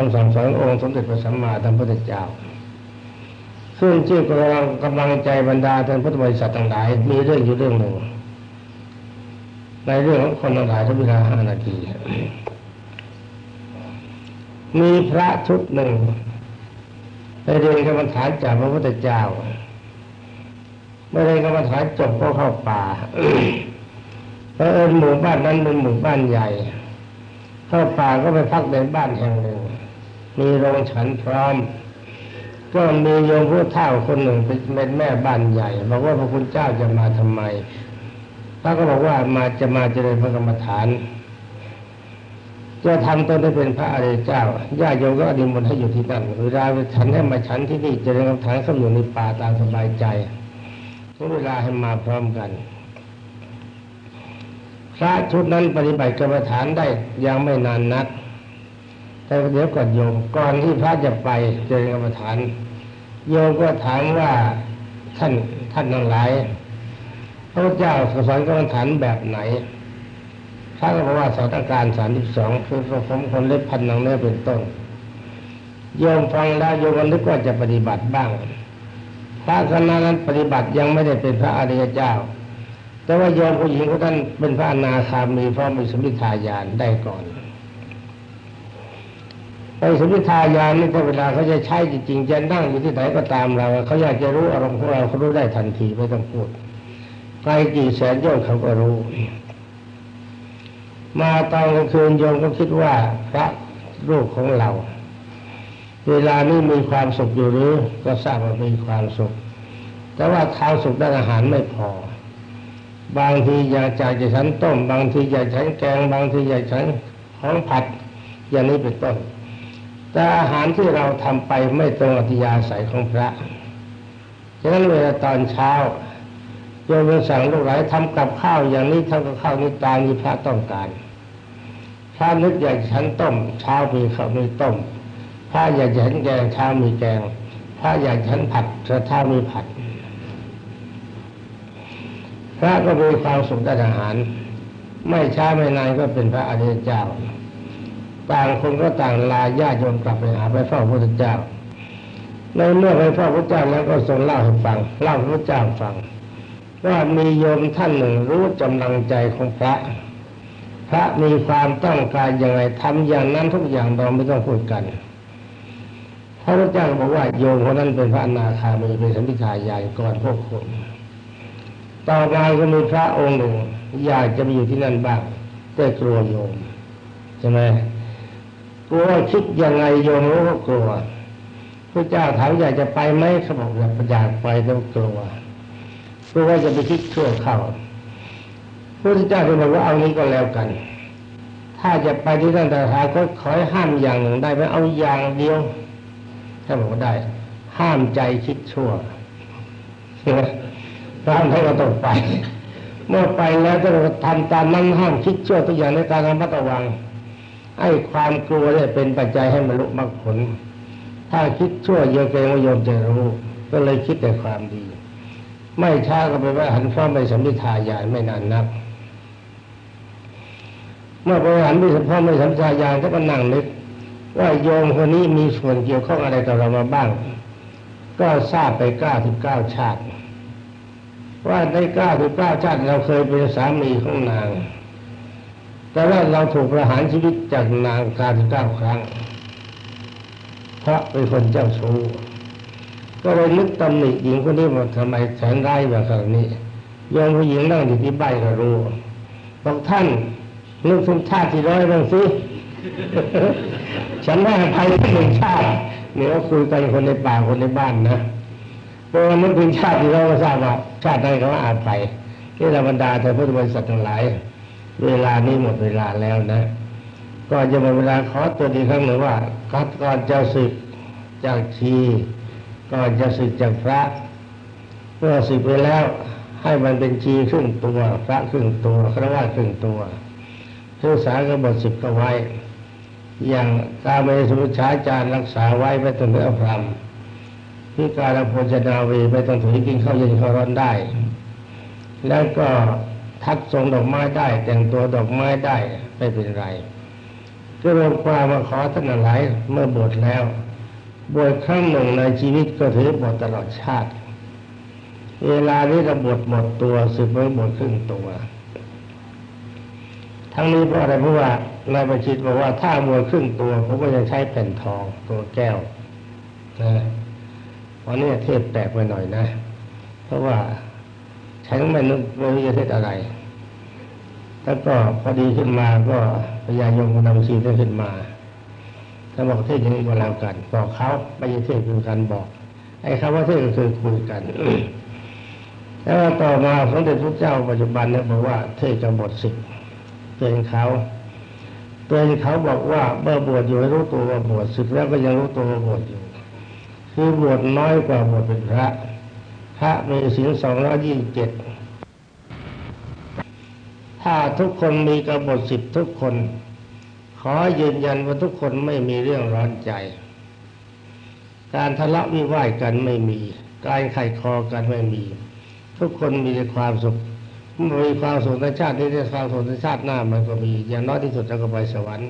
คำสั่งสอนองค์สมเด็จพระสัมมาสัมพุทธเจ้า ซึ่งชื่อกำลังกำลังใจบรรดาท่านพุทธบริษัททั้งหลายมีเรื่องอยู่เรื่องหนึ่ง ในเรื่องของคนทั้งหลายทั้เวลาห้านาที มีพระชุดหนึ่งได้เรียนกรรมฐานจากพระพุทธเจ้าไม่ได้กรรมฐานจบก็เข้าป่าเพราะเอิญหมู่บ้านนั้นเป็นหมู่บ้านใหญ่ เข้าป่าก็ไปพักในบ้านแห่งหนึ่ง มีโรงฉันพร้อม ก็มีโยมผู้เฒ่าคนหนึ่งเป็นแม่บ้านใหญ่บอกว่าพระคุณเจ้าจะมาทำไมพระก็บอกว่ามาจะมาเจริญพระกรรมฐาน จะทำตนให้เป็นพระอริยเจ้าญาติโยมก็อนิมนให้อยู่ที่นั่นเวลาฉันให้มาฉันที่นี่เจริญกรรมฐานเขาอยู่ในป่าตามสบายใจถึงเวลาให้มาพร้อมกันพระชุดนั้นปฏิบัติกรรมฐานได้ยังไม่นานนัก แต่เดี๋ยวก่อนโยมก่อนที่พระจะไปเจริญกรรมฐาน โยมก็ถามว่าท่านท่านทั้งหลายพระเจ้าสอนกรรมฐานแบบไหนพระก็บอกว่าสถาการสามสิบสองคือผมคนเล็บพันนังเนื้อเป็นต้นโยมฟังแล้วโยมก็นึกว่าจะปฏิบัติบ้าง พระคณะนั้นปฏิบัติยังไม่ได้เป็นพระอริยเจ้า แต่ว่าโยมผู้หญิงคนนั้นเป็นพระอนาคามีเพราะมีสมิทายานได้ก่อน สมิทายานนี่ถ้าเวลาเขาจะใช้จริงๆจะนั่งอยู่ที่ไหนก็ตามเราเขาอยากจะรู้อารมณ์ของเราเขารู้ได้ทันทีไม่ต้องพูดไกลกี่แสนโยชน์เขาก็รู้ มาตอนกลางคืนโยมก็คิดว่าพระรูปของเรา เวลานี้มีความสุขอยู่หรือ ก็ทราบว่ามีความสุข แต่ว่าข้าวสุขด้านอาหารไม่พอ บางทีอยากจะจะฉันต้ม บางทีอยากฉันแกง บางทีอยากฉันของผัด อย่างนี้เป็นต้น แต่อาหารที่เราทำไปไม่ตรงอัธยาศัยของพระฉะนั้นเวลาตอนเช้าโยมสั่งลูกหลานทำกับข้าวอย่างนี้ทำกับข้าวนี้ตามที่พระต้องการพระนึกอยากฉันต้มเช้ามีข้าวมีต้มพระอยากฉันแกงเช้ามีแกงพระอยากฉันผัดเช้ามีผัด พระก็มีความสุขด้านอาหาร ไม่ช้าไม่นานก็เป็นพระอริยเจ้า ต่างคนก็ต่างลาญาติโยมกลับไปหาไปเฝ้าพระพุทธเจ้าในเมื่อไปเฝ้าพระเจ้าแล้วก็ทรงเล่าให้ฟังเล่าพระเจ้าฟัง ว่ามีโยมท่านหนึ่งรู้กำลังใจของพระ พระมีความต้องการอย่างไรทำอย่างนั้นทุกอย่างเราไม่ต้องพูดกันพระพุทธเจ้าบอกว่าโยมคนนั้นเป็นพระอนาคามีเป็นสัมพิทายายก่อนพวกคนต่อมาก็มีพระองค์หนึ่งอยากจะไปอยู่ที่นั่นบ้างแต่กลัวโยมใช่ไหม ลัวคิดยังไงโยมรู้ก็กลัวพระเจ้าถามอยากจะไปไหมเขาบอกอยากอยากไปแต่กลัวกลัวว่าจะไปคิดชั่วเข้าพระเจ้าก็บอกว่าเอานี้ก็แล้วกัน ถ้าจะไปที่นั่นแต่หาก็ขอห้ามอย่างหนึ่งได้ไหมเอาอย่างเดียวถ้าบอกว่าได้ ห้ามใจคิดชั่วใช่ไหมพระท่านก็ต้องไป เมื่อไปแล้วต้องทำตามนั้นห้ามคิดชั่วทุกอย่างในการระมัดระวัง ความกลัวเนี่ยเป็นปัจจัยให้บรรลุมรรคผล ถ้าคิดชั่วเยอะเกรงโยมจะรู้ก็เลยคิดแต่ความดี ไม่ช้าก็ไปว่าหันฟ้าไปสำนิทายานไม่นานนัก เมื่อไปหันไปสัมพ่อไม่สำนิทายานก็นั่งนึกว่าโยมคนนี้มีส่วนเกี่ยวข้องอะไรกับเรามาบ้าง ก็ทราบไปเก้าสิบเก้าชาติ ว่าในเก้าถึงเก้าชาติเราเคยเป็นสามีของนาง แต่ว่าเราถูกประหารชีวิตจากนางการเก้าครั้ง เพราะเป็นคนเจ้าชู้ก็เลยนึกตำหนิหญิงคนนี้ว่าทำไมแสนร้ายแบบนี้โยมผู้หญิงนั่งอยู่ที่บ้านก็รู้บอกท่านนึกถึงชาติที่ร้อยบ้างสิฉันให้อภัยที่หนึ่งชาติเนี่ยก็คุยกันคนในป่าคนในบ้านนะเพราะว่ามันเป็นชาติที่เราก็ทราบว่าชาติใดเขาอาจไปที่ธรรมดาแต่พุทธบริษัททั้งหลาย เวลานี้หมดเวลาแล้วนะก็จะหมดเวลาขอตัวดีครั้งหนึ่งว่าก่อนจะศึกจากชีก่อนจะศึกจากพระเมื่อศึกไปแล้วให้มันเป็นชีครึ่งตัว พระครึ่งตัวครวญครึ่งตัวทุกสากบทสิบก็ไว้ อย่างกาเมสุชาจารย์รักษาไว้ไม่ต้องเลือพรำพิการโภชนาวีไม่ต้องถือกินข้าวเย็นข้าวร้อนได้ แล้วก็ ทัดทรงดอกไม้ได้ แต่งตัวดอกไม้ได้ไม่เป็นไรก็รวมความมาขอท่านหลายเมื่อบวชแล้ว บวชครั้งหนึ่งในชีวิตก็ถือบวชตลอดชาติ เวลานี้เราบวชหมดตัวสึกไม่บวชครึ่งตัว ทั้งนี้เพราะอะไรเพราะว่านายประชิตบอกว่าถ้าบวชครึ่งตัวผมก็จะใช้แผ่นทองตัวแก้วนะวันนี้เทศแปลกไปหน่อยนะ เพราะว่า ฉันไม่นึกไม่รู้จะเทศอะไร แล้วก็พอดีขึ้นมาก็พญายมกับนำชีได้ขึ้นมาถ้าบอกเทศอย่างนี้ก็แล้วกัน บอกเขาไม่ใช่เทศคือการบอก ไอ้คำว่าเทศก็คือคุยกัน แล้วต่อมาสมเด็จพระเจ้าปัจจุบันเนี่ยบอกว่าเทศกำหนดสิบเตือนเขาเตือนเขาบอกว่าเมื่อบวชอยู่ให้รู้ตัวว่าบวชสึกแล้วก็ยังรู้ตัวว่าบวชอยู่ คือบวชน้อยกว่าบวชเป็นพระ พระมีศีลสองร้อยี่สิบเจ็ดถ้าทุกคนมีกบฏสิบทุกคน ขอยืนยันว่าทุกคนไม่มีเรื่องร้อนใจ การทะเลาะวิวาทกันไม่มี การไข่คอกันไม่มี ทุกคนมีแต่ความสุขมีความสุขในชาตินี้ในความสุขในชาติหน้ามันก็มี อย่างน้อยที่สุดเราก็ไปสวรรค์